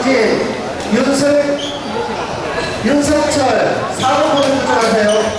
박진, 윤슬, 윤석철, 4번 보내주세요.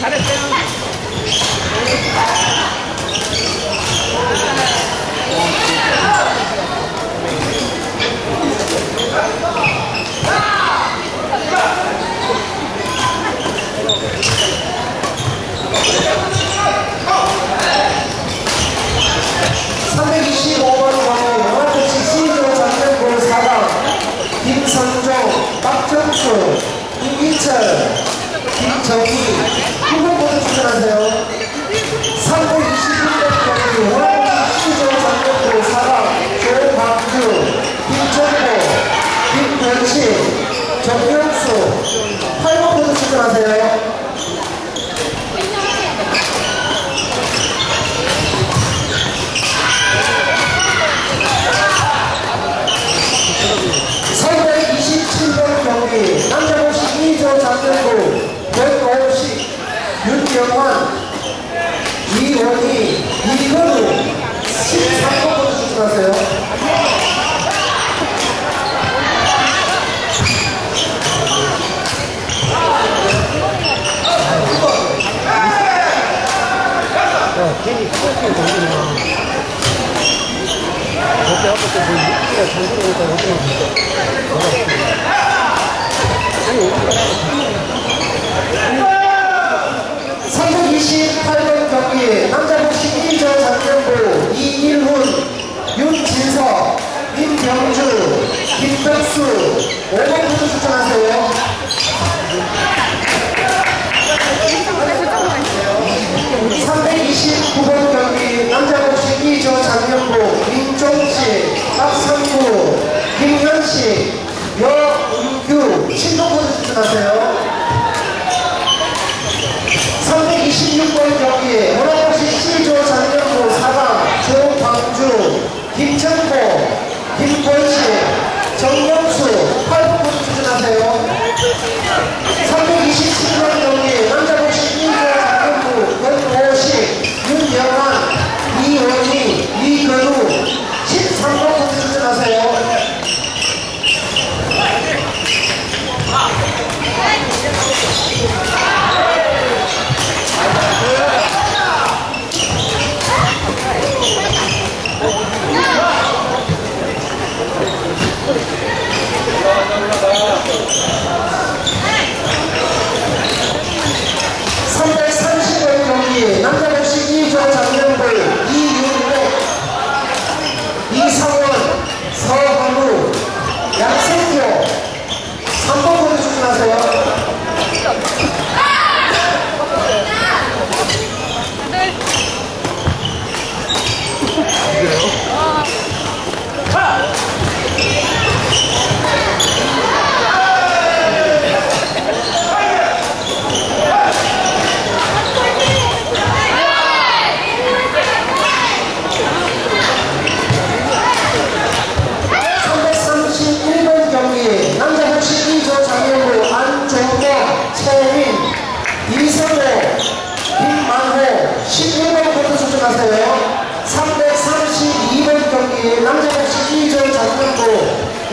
잘했어요. 박근구, 권오식, 윤영원, 이원희, 이근우 13번부터 출발하세요. 야, 괜히 그렇게 던지면 어때 아까 그 육지가 정신이 있다고 생각했어. 328번 경기 남자복식 1조 장면부 이일훈, 윤진석, 임병주, 김덕수 5번부터 추천하세요. 네. 329번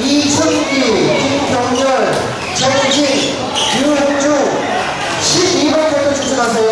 김경렬, 정진, 유흥주 12번 부터 추천하세요.